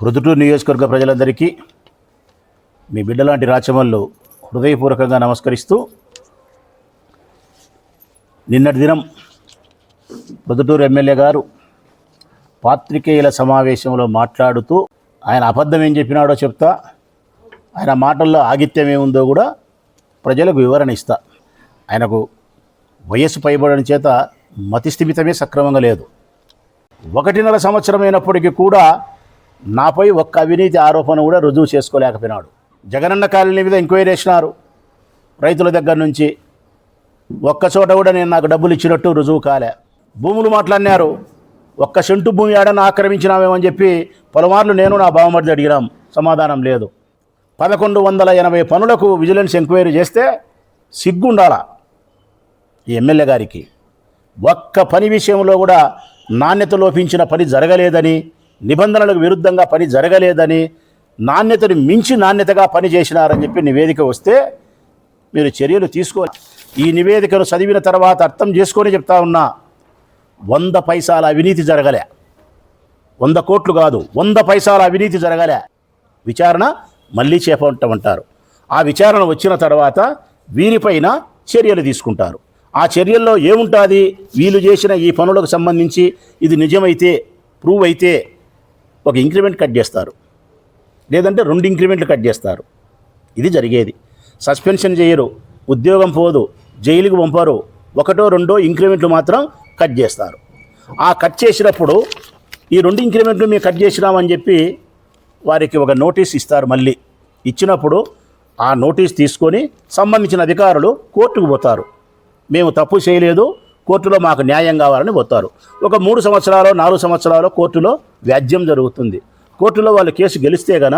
ప్రొద్దుటూరు నియోజకవర్గ ప్రజలందరికీ మీ బిడ్డలాంటి రాచమల్లు హృదయపూర్వకంగా నమస్కరిస్తూ నిన్నటి దినం ప్రొద్దుటూరు ఎమ్మెల్యే గారు పాత్రికేయుల సమావేశంలో మాట్లాడుతూ ఆయన అబద్ధం ఏం చెప్పినాడో చెప్తా ఆయన మాటల్లో ఆగిత్యం ఏముందో కూడా ప్రజలకు వివరణ ఇస్తా. ఆయనకు వయస్సు పైబడిన చేత మతిస్థిమితమే సక్రమంగా లేదు. ఒకటిన్నర సంవత్సరం అయినప్పటికీ కూడా నాపై ఒక్క అవినీతి ఆరోపణ కూడా రుజువు చేసుకోలేకపోయినాడు. జగనన్న కాలనీ మీద ఎంక్వైరీ చేసినారు. రైతుల దగ్గర నుంచి ఒక్క చోట కూడా నేను నాకు డబ్బులు ఇచ్చినట్టు రుజువు కాలే. భూములు మాట్లాడినారు. ఒక్క సెంటు భూమి ఆడని ఆక్రమించినామేమని చెప్పి పలుమార్లు నేను నా బావమరిది అడిగినాం. సమాధానం లేదు. పదకొండు వందల ఎనభై పనులకు విజిలెన్స్ ఎంక్వైరీ చేస్తే సిగ్గుండాలా? ఈ ఎమ్మెల్యే గారికి ఒక్క పని విషయంలో కూడా నాణ్యత లోపించిన పని జరగలేదని నిబంధనలకు విరుద్ధంగా పని జరగలేదని నాణ్యతను మించి నాణ్యతగా పని చేసినారని చెప్పి నివేదిక వస్తే మీరు చర్యలు తీసుకోవాలి. ఈ నివేదికను చదివిన తర్వాత అర్థం చేసుకొని చెప్తా ఉన్నా వంద పైసాల అవినీతి జరగలే. వంద కోట్లు కాదు వంద పైసాల అవినీతి జరగలే. విచారణ మళ్ళీ చేపట్టమంటారు. ఆ విచారణ వచ్చిన తర్వాత వీరిపైన చర్యలు తీసుకుంటారు. ఆ చర్యల్లో ఏముంటుంది? వీళ్ళు చేసిన ఈ పనులకు సంబంధించి ఇది నిజమైతే ప్రూవ్ అయితే ఒక ఇంక్రిమెంట్ కట్ చేస్తారు. లేదంటే రెండు ఇంక్రిమెంట్లు కట్ చేస్తారు. ఇది జరిగేది. సస్పెన్షన్ చేయరు. ఉద్యోగం పోదు. జైలుకు పంపరు. ఒకటో రెండో ఇంక్రిమెంట్లు మాత్రం కట్ చేస్తారు. ఆ కట్ చేసినప్పుడు ఈ రెండు ఇంక్రిమెంట్లు మేము కట్ చేసినామని చెప్పి వారికి ఒక నోటీస్ ఇస్తారు మళ్ళీ. ఇచ్చినప్పుడు ఆ నోటీస్ తీసుకొని సంబంధించిన అధికారులు కోర్టుకు పోతారు. మేము తప్పు చేయలేదు. కోర్టులో మాకు న్యాయం కావాలని పోతారు. ఒక మూడు సంవత్సరాలు నాలుగు సంవత్సరాలు కోర్టులో వ్యాజ్యం జరుగుతుంది. కోర్టులో వాళ్ళు కేసు గెలిస్తే గన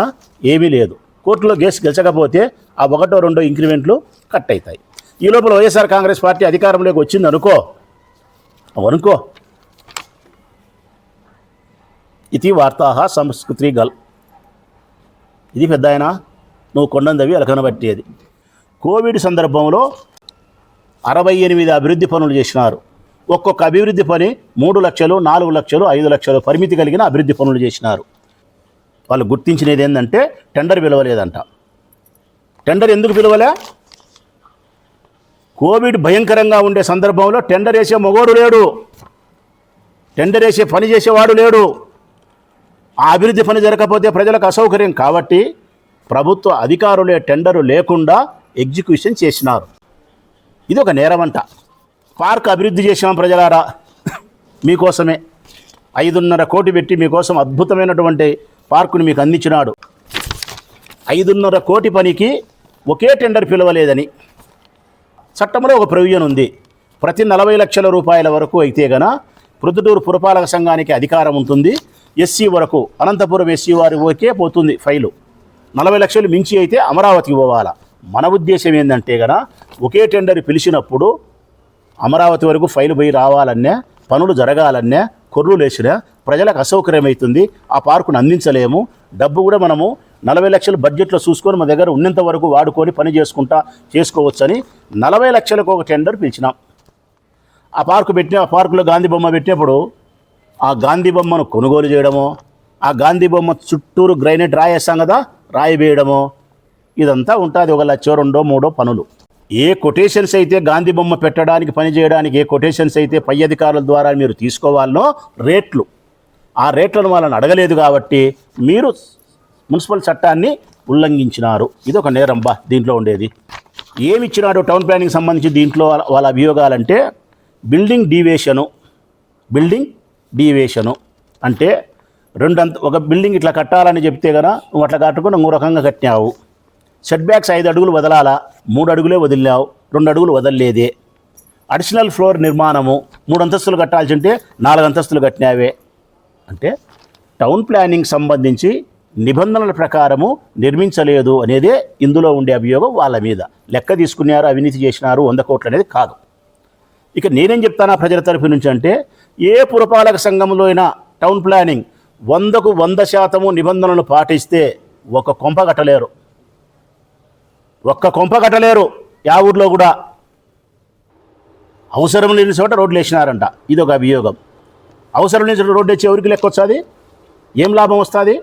ఏమీ లేదు. కోర్టులో కేసు గెలిచకపోతే ఆ ఒకటో రెండో ఇంక్రిమెంట్లు కట్ అవుతాయి ఈ లోపల వైఎస్ఆర్ కాంగ్రెస్ పార్టీ అధికారంలోకి వచ్చింది అనుకో అనుకో ఇది వార్తా సంస్కృతి గల్. ఇది పెద్ద ఆయన నువ్వు కొండందవి అలకనబట్టేది కోవిడ్ సందర్భంలో అరవై ఎనిమిది అభివృద్ధి పనులు చేసినారు. ఒక్కొక్క అభివృద్ధి పని మూడు లక్షలు నాలుగు లక్షలు ఐదు లక్షలు పరిమితి కలిగిన అభివృద్ధి పనులు చేసినారు. వాళ్ళు గుర్తించినది ఏంటంటే టెండర్ పిలవలేదంట. టెండర్ ఎందుకు పిలవలే? కోవిడ్ భయంకరంగా ఉండే సందర్భంలో టెండర్ వేసే మొగోడు లేడు. టెండర్ వేసే పని చేసేవాడు లేడు. ఆ అభివృద్ధి పని జరగకపోతే ప్రజలకు అసౌకర్యం. కాబట్టి ప్రభుత్వ అధికారులే టెండరు లేకుండా ఎగ్జిక్యూషన్ చేసినారు. ఇది ఒక నేరమంట. పార్క్ అభివృద్ధి చేసాం ప్రజలారా. మీకోసమే ఐదున్నర కోటి పెట్టి మీకోసం అద్భుతమైనటువంటి పార్కుని మీకు అందించినాడు. ఐదున్నర కోటి పనికి ఒకే టెండర్ పిలవలేదని. చట్టంలో ఒక ప్రొవిజన్ ఉంది. ప్రతి నలభై లక్షల రూపాయల వరకు అయితే గన ప్రొద్దుటూరు పురపాలక సంఘానికి అధికారం ఉంటుంది. ఎస్సీ వరకు అనంతపురం ఎస్సీ వారి ఓకే పోతుంది ఫైలు. నలభై లక్షలు మించి అయితే అమరావతికి పోవాలా. మన ఉద్దేశం ఏంటంటే గన ఒకే టెండర్ పిలిచినప్పుడు అమరావతి వరకు ఫైలు పోయి రావాలన్నా పనులు జరగాలన్నా కొర్రు లేచినా ప్రజలకు అసౌకర్యం అవుతుంది ఆ పార్కును అందించలేము. డబ్బు కూడా మనము నలభై లక్షల బడ్జెట్లో చూసుకొని మా దగ్గర ఉన్నంత వరకు వాడుకొని పని చేసుకుంటా చేసుకోవచ్చని నలభై లక్షలకు ఒక టెండర్ పిలిచినాం. ఆ పార్కు పెట్టిన ఆ పార్కులో గాంధీ బొమ్మ పెట్టినప్పుడు ఆ గాంధీ బొమ్మను కొనుగోలు చేయడము ఆ గాంధీ బొమ్మ చుట్టూరు గ్రైనేట్ రాయేస్తాం కదా రాయి వేయడము ఇదంతా ఉంటుంది ఒక లక్ష రెండో మూడో పనులు. ఏ కొటేషన్స్ అయితే గాంధీ బొమ్మ పెట్టడానికి పని చేయడానికి ఏ కొటేషన్స్ అయితే పై అధికారుల ద్వారా మీరు తీసుకోవాలనో రేట్లు. ఆ రేట్లను వాళ్ళని అడగలేదు కాబట్టి మీరు మున్సిపల్ చట్టాన్ని ఉల్లంఘించినారు. ఇది ఒక నేరం బా దీంట్లో ఉండేది. ఏమి ఇచ్చినాడు టౌన్ ప్లానింగ్ సంబంధించి దీంట్లో వాళ్ళ- వాళ్ళ అభియోగాలంటే బిల్డింగ్ డీవేషను బిల్డింగ్ డీవేషను. అంటే రెండంత ఒక బిల్డింగ్ ఇట్లా కట్టాలని చెప్తే కదా నువ్వు అట్లా కట్టుకుని నువ్వు రకంగా కట్టినావు. సెట్ బ్యాక్స్ ఐదు అడుగులు వదలాలా? మూడు అడుగులే వదిలినావు రెండు అడుగులు వదలలేదే. అడిషనల్ ఫ్లోర్ నిర్మాణము మూడు అంతస్తులు కట్టాల్సి ఉంటే నాలుగు అంతస్తులు కట్టినావే. అంటే టౌన్ ప్లానింగ్ సంబంధించి నిబంధనల ప్రకారము నిర్మించలేదు అనేదే ఇందులో ఉండే అభియోగం వాళ్ళ మీద. లెక్క తీసుకున్నారు అవినీతి చేసినారు వంద కోట్లు అనేది కాదు. ఇక నేనేం చెప్తానా ప్రజల తరఫు నుంచి అంటే ఏ పురపాలక సంఘంలో అయినా టౌన్ ప్లానింగ్ వందకు వంద శాతము నిబంధనలు పాటిస్తే ఒక కొంప కట్టలేరు. ఒక్క కొంప కట్టలేరు. యా ఊర్లో కూడా అవసరం లేని చోట రోడ్లు వేసినారంట. ఇది ఒక అభియోగం. అవసరం లేని చోట రోడ్డు వచ్చి ఎవరికి లెక్క వస్తుంది? ఏం లాభం వస్తుంది?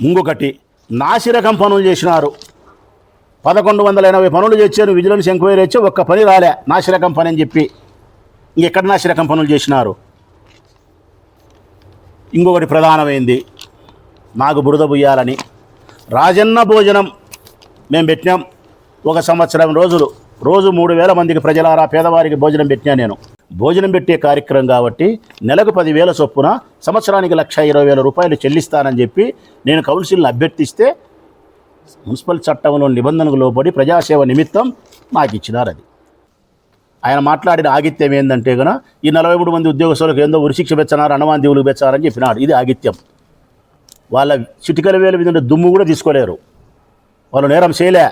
ఇంకొకటి నాసిరకం పనులు చేసినారు. పదకొండు వందల ఎనభై పనులు చేశారు. విజిలెన్స్ ఎంక్వైరీ వచ్చి ఒక్క పని రాలే. నాసిరకం పని అని చెప్పి ఇంకెక్కడ నాసిరకం పనులు చేసినారు? ఇంకొకటి ప్రధానమైంది నాకు బురద బుయ్యాలని. రాజన్న భోజనం మేము పెట్టినాం. ఒక సంవత్సరం రోజులు రోజు మూడు వేల మందికి ప్రజలారా పేదవారికి భోజనం పెట్టినా నేను. భోజనం పెట్టే కార్యక్రమం కాబట్టి నెలకు పదివేల చొప్పున సంవత్సరానికి లక్ష ఇరవై వేల రూపాయలు చెల్లిస్తానని చెప్పి నేను కౌన్సిల్ని అభ్యర్థిస్తే మున్సిపల్ చట్టంలో నిబంధనకు లోబడి ప్రజాసేవ నిమిత్తం నాకు ఇచ్చినారు అది. ఆయన మాట్లాడిన ఆగిత్యం ఏంటంటే కనుక ఈ నలభై మూడు మంది ఉద్యోగస్తులకు ఏందో ఉరిశిక్ష పెచ్చనారు అనవాన్ దీవులు పెచ్చారని చెప్పినాడు ఇది ఆగిత్యం. వాళ్ళ చిటికల వేల మీద దుమ్ము కూడా తీసుకోలేరు. వాళ్ళు నేరం చేయలే